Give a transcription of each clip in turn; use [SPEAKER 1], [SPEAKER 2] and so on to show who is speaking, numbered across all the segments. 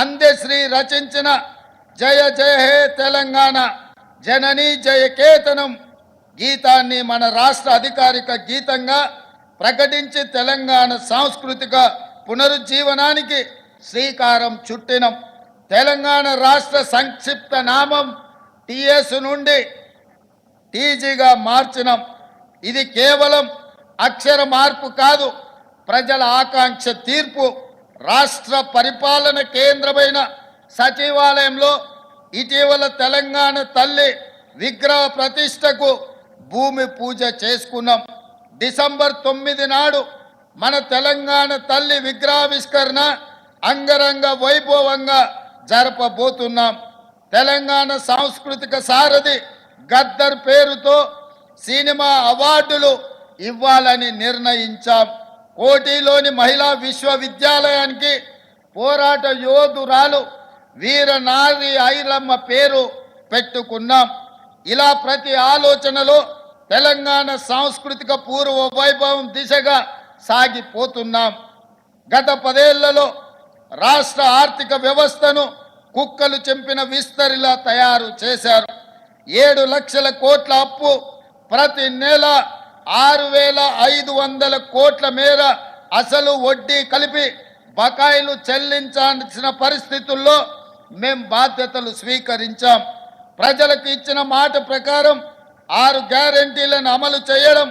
[SPEAKER 1] అందశ్రీ రచించిన జయ జయ హే తెలంగాణ జననీ జయకేతనం గీతాన్ని మన రాష్ట్ర అధికారిక గీతంగా ప్రకటించి తెలంగాణ సాంస్కృతిక పునరుజ్జీవనానికి శ్రీకారం చుట్టినం. తెలంగాణ రాష్ట్ర సంక్షిప్త నామం టిఎస్ నుండి టీజీగా మార్చినం. ఇది కేవలం అక్షర మార్పు కాదు ప్రజల ఆకాంక్ష తీర్పు. రాష్ట్ర పరిపాలన కేంద్రమైన సచివాలయంలో ఇటీవల తెలంగాణ తల్లి విగ్రహ ప్రతిష్టకు భూమి పూజ చేసుకున్నాం. డిసెంబర్ తొమ్మిది నాడు మన తెలంగాణ తల్లి విగ్రహావిష్కరణ అంగరంగ వైభవంగా జరపబోతున్నాం. తెలంగాణ సాంస్కృతిక సారథి గద్దర్ పేరుతో సినిమా అవార్డులు ఇవ్వాలని నిర్ణయించాం. కోటిలోని మహిళా విశ్వవిద్యాలయానికి పోరాట యోధురాలు వీరనారి ఐలమ్మ పేరు పెట్టుకున్నాం. ఇలా ప్రతి ఆలోచనలో తెలంగాణ సాంస్కృతిక పూర్వ వైభవం దిశగా సాగిపోతున్నాం. గత పదేళ్ళలో రాష్ట్ర ఆర్థిక వ్యవస్థను కుక్కలు చెంపిన విస్తరిలా తయారు చేశారు. ఏడు లక్షల కోట్ల అప్పు ప్రతి నెల ఆరు వేల ఐదు వందల కోట్ల మేర అసలు వడ్డీ కలిపి బకాయిలు చెల్లించాల్సిన పరిస్థితుల్లో మేం బాధ్యతలు స్వీకరించాం. ప్రజలకు ఇచ్చిన మాట ప్రకారం ఆరు గ్యారంటీలను అమలు చేయడం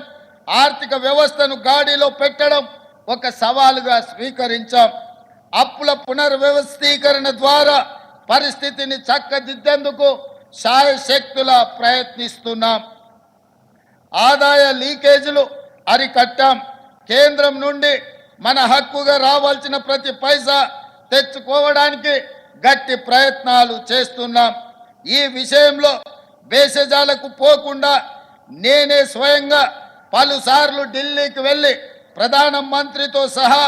[SPEAKER 1] ఆర్థిక వ్యవస్థను గాడిలో పెట్టడం ఒక సవాలుగా స్వీకరించాం. అప్పుల పునర్వ్యవస్థీకరణ ద్వారా పరిస్థితిని చక్కదిద్దేందుకు శాయశక్తుల ప్రయత్నిస్తున్నాం. ఆదాయ లీకేజీలు అరికట్టాం. కేంద్రం నుండి మన హక్కుగా రావాల్సిన ప్రతి పైసా తెచ్చుకోవడానికి గట్టి ప్రయత్నాలు చేస్తున్నాం. ఈ విషయంలో వేషజాలకు పోకుండా నేనే స్వయంగా పలుసార్లు ఢిల్లీకి వెళ్ళి ప్రధాన మంత్రితో సహా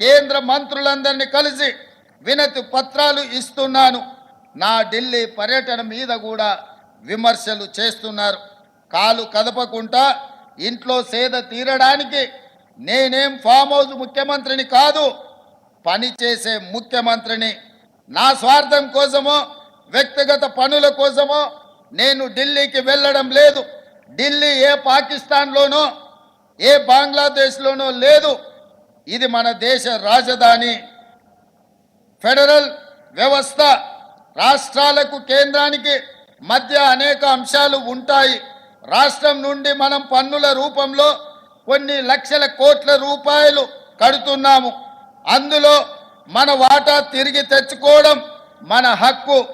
[SPEAKER 1] కేంద్ర మంత్రులందరినీ కలిసి వినతి పత్రాలు ఇస్తున్నాను. నా ఢిల్లీ పర్యటన మీద కూడా విమర్శలు చేస్తున్నారు. కాలు కదపకుండా ఇంట్లో సేద తీరడానికి నేనేం ఫామ్ హౌస్ ముఖ్యమంత్రిని కాదు పని చేసే ముఖ్యమంత్రిని. నా స్వార్థం కోసమో వ్యక్తిగత పనుల కోసమో నేను ఢిల్లీకి వెళ్ళడం లేదు. ఢిల్లీ ఏ పాకిస్తాన్లోనో ఏ బంగ్లాదేశ్లోనో లేదు. ఇది మన దేశ రాజధాని. ఫెడరల్ వ్యవస్థ రాష్ట్రాలకు కేంద్రానికి మధ్య అనేక అంశాలు ఉంటాయి. రాష్ట్రం నుండి మనం పన్నుల రూపంలో కొన్ని లక్షల కోట్ల రూపాయలు కడుతున్నాము. అందులో మన వాటా తిరిగి తెచ్చుకోవడం మన హక్కు.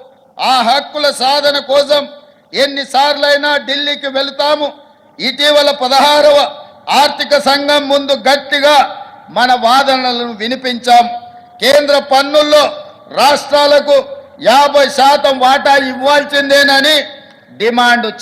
[SPEAKER 1] ఆ హక్కుల సాధన కోసం ఎన్నిసార్లైనా ఢిల్లీకి వెళుతాము. ఇటీవల పదహారవ ఆర్థిక సంఘం ముందు గట్టిగా మన వాదనలను వినిపించాం. కేంద్ర పన్నుల్లో రాష్ట్రాలకు యాభై శాతం వాటా ఇవ్వాల్సిందేనని డిమాండ్